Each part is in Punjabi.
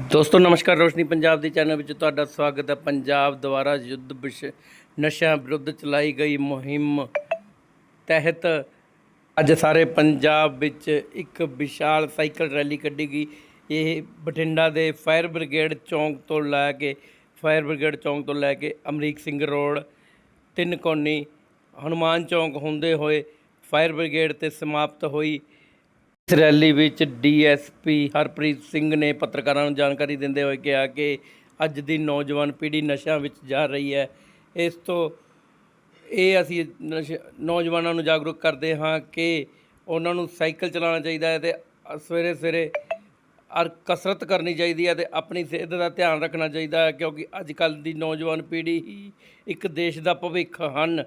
ਦੋਸਤੋ, ਨਮਸਕਾਰ ਰੋਸ਼ਨੀ ਪੰਜਾਬ ਦੇ ਚੈਨਲ ਵਿੱਚ ਤੁਹਾਡਾ ਸਵਾਗਤ ਹੈ। ਪੰਜਾਬ ਦੁਆਰਾ ਯੁੱਧ ਵਿਸ਼- ਨਸ਼ਿਆਂ ਵਿਰੁੱਧ ਚਲਾਈ ਗਈ ਮੁਹਿੰਮ ਤਹਿਤ ਅੱਜ ਸਾਰੇ ਪੰਜਾਬ ਵਿੱਚ ਇੱਕ ਵਿਸ਼ਾਲ ਸਾਈਕਲ ਰੈਲੀ ਕੱਢੀ ਗਈ। ਇਹ ਬਠਿੰਡਾ ਦੇ ਫਾਇਰ ਬ੍ਰਿਗੇਡ ਚੌਂਕ ਤੋਂ ਲੈ ਕੇ, ਫਾਇਰ ਬ੍ਰਿਗੇਡ ਚੌਂਕ ਤੋਂ ਲੈ ਕੇ ਅਮਰੀਕ ਸਿੰਘ ਰੋਡ, ਤਿੰਨ ਕੋਨੀ ਹਨੂਮਾਨ ਚੌਂਕ ਹੁੰਦੇ ਹੋਏ ਫਾਇਰ ਬ੍ਰਿਗੇਡ ਤੇ ਸਮਾਪਤ ਹੋਈ। ਇਸ ਰੈਲੀ ਵਿੱਚ ਡੀਐਸਪੀ ਹਰਪ੍ਰੀਤ ਸਿੰਘ ਨੇ ਪੱਤਰਕਾਰਾਂ ਨੂੰ ਜਾਣਕਾਰੀ ਦਿੰਦੇ ਹੋਏ ਕਿਹਾ ਕਿ ਅੱਜ ਦੀ ਨੌਜਵਾਨ ਪੀੜ੍ਹੀ ਨਸ਼ਿਆਂ ਵਿੱਚ ਜਾ ਰਹੀ ਹੈ। ਇਸ ਤੋਂ ਇਹ ਅਸੀਂ ਨਸ਼- ਨੌਜਵਾਨਾਂ ਨੂੰ ਜਾਗਰੂਕ ਕਰਦੇ ਹਾਂ ਕਿ ਉਹਨਾਂ ਨੂੰ ਸਾਈਕਲ ਚਲਾਉਣਾ ਚਾਹੀਦਾ ਹੈ ਤੇ ਸਵੇਰੇ ਸਵੇਰੇ ਔਰ ਕਸਰਤ ਕਰਨੀ ਚਾਹੀਦੀ ਹੈ ਤੇ ਆਪਣੀ ਸਿਹਤ ਦਾ ਧਿਆਨ ਰੱਖਣਾ ਚਾਹੀਦਾ ਹੈ ਕਿਉਂਕਿ ਅੱਜ ਕੱਲ੍ਹ ਦੀ ਨੌਜਵਾਨ ਪੀੜ੍ਹੀ ਹੀ ਇੱਕ ਦੇਸ਼ ਦਾ ਭਵਿੱਖ ਹਨ।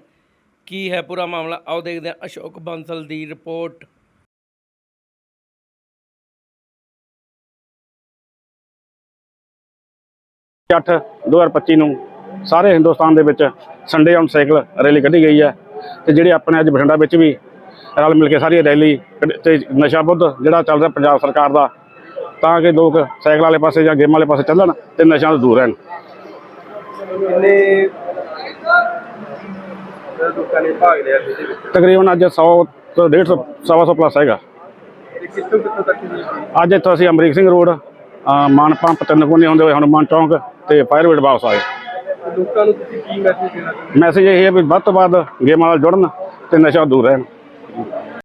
ਕੀ ਹੈ ਪੂਰਾ ਮਾਮਲਾ? ਆਓ ਦੇਖਦੇ ਹਾਂ ਅਸ਼ੋਕ ਬੰਸਲ ਦੀ ਰਿਪੋਰਟ। ਅੱਠ 2025 ਨੂੰ ਸਾਰੇ ਹਿੰਦੁਸਤਾਨ ਦੇ ਵਿੱਚ ਸੰਡੇ ਔਨ ਸਾਈਕਲ ਰੈਲੀ ਕੱਢੀ ਗਈ ਹੈ ਤੇ ਜਿਹੜੇ ਆਪਣੇ ਅੱਜ ਬਠਿੰਡਾ ਵਿੱਚ ਵੀ ਰਲ ਮਿਲ ਕੇ ਸਾਰੀ ਰੈਲੀ ਤੇ ਨਸ਼ਾ ਵਿਰੁੱਧ ਜਿਹੜਾ ਚੱਲ ਰਿਹਾ ਪੰਜਾਬ ਸਰਕਾਰ ਦਾ ਤਾਂ ਕਿ ਲੋਕ ਸਾਈਕਲ ਵਾਲੇ ਪਾਸੇ ਜਾਂ ਗੇਮ ਵਾਲੇ ਪਾਸੇ ਚੱਲਣ ਤੇ ਨਸ਼ਿਆਂ ਤੋਂ ਦੂਰ ਰਹਿਣ। ਤਕਰੀਬਨ ਅੱਜ 100 ਤੋਂ 150 ਸਵਾ ਸੌ ਪਲੱਸ ਹੈਗਾ? ਅੱਜ ਇੱਥੋਂ ਅਸੀਂ ਅਮਰੀਕ ਸਿੰਘ ਰੋਡ ਮਾਨ ਪੰਪ ਤਿੰਨ ਕੋਨੇ ਹੁੰਦੇ ਹੋਏ ਹਨੂੰਮਾਨ ਚੌਂਕ ਤੇ ਫਾਇਰ ਬ੍ਰਿਗੇਡ ਵਾਪਸ ਆਏ। ਲੋਕਾਂ ਨੂੰ ਤੁਸੀਂ ਕੀ ਮੈਸੇਜ ਦੇਣਾ ਚਾਹੁੰਦੇ ਮੈਸੇਜ ਇਹ ਹੈ ਵੀ ਵੱਧ ਤੋਂ ਵੱਧ ਗੇਮਾਂ ਨਾਲ ਜੁੜਨ ਤੇ ਨਸ਼ਾ ਦੂਰ ਰਹਿਣ।